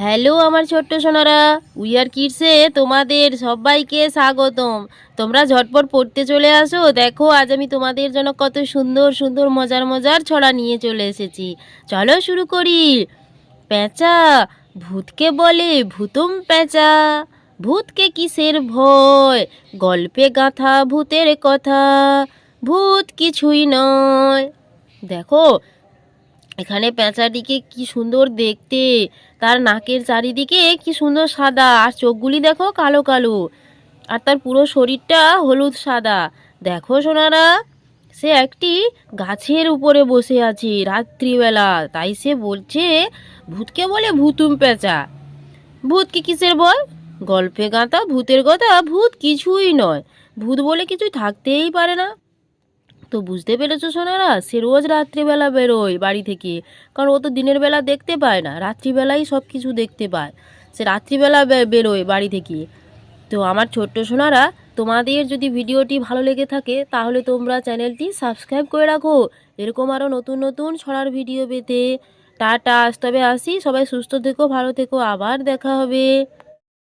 Hello আমার ছোট্ট Sonara wear কিডসে তোমাদের সবাইকে স্বাগতম। তোমরা ঝটপট পড়তে চলে আসো, দেখো আজ আমি তোমাদের জন্য কত সুন্দর সুন্দর, মজার মজার ছড়া নিয়ে চলে এসেছি। চলো শুরু করি। প্যাঁচা, ভূতকে বলে ভূতুম প্যাঁচা, ভূতকে কিসের ভয়? গল্পে গাথা ভূতের কথা, ভূত কিছুই নয়। দেখো এখানে পেঁচাটিকে কি সুন্দর দেখতে। তার নাকের চারিদিকে কি সুন্দর সাদা, আর চোখগুলি দেখো কালো কালো। আর তার পুরো শরীরটা হলুদ সাদা। দেখো সোনারা, সে একটি গাছের উপরে বসে আছে রাত্রিবেলা। তাই সে বলছে, ভূতকে বলে ভূতুম পেঁচা। ভূত কি কিসের বল? গল্পে গাঁথা ভূতের কথা, ভূত কিছুই নয়। ভূত বলে কিছুই থাকতেই পারে না। তো বুঝতে পেরেছ সোনারা, সে রোজ রাত্রিবেলা বেরোয় বাড়ি থেকে। কারণ ও তো দিনের বেলা দেখতে পায় না, রাত্রিবেলাই সব কিছু দেখতে পায়। সে রাত্রিবেলা বেরোয় বাড়ি থেকে। তো আমার ছোট্ট সোনারা, তোমাদের যদি ভিডিওটি ভালো লেগে থাকে, তাহলে তোমরা চ্যানেলটি সাবস্ক্রাইব করে রাখো। এরকম আরও নতুন নতুন ছড়ার ভিডিও পেতে। টাটা, আজ তবে আসি। সবাই সুস্থ থেকো, ভালো থেকো। আবার দেখা হবে।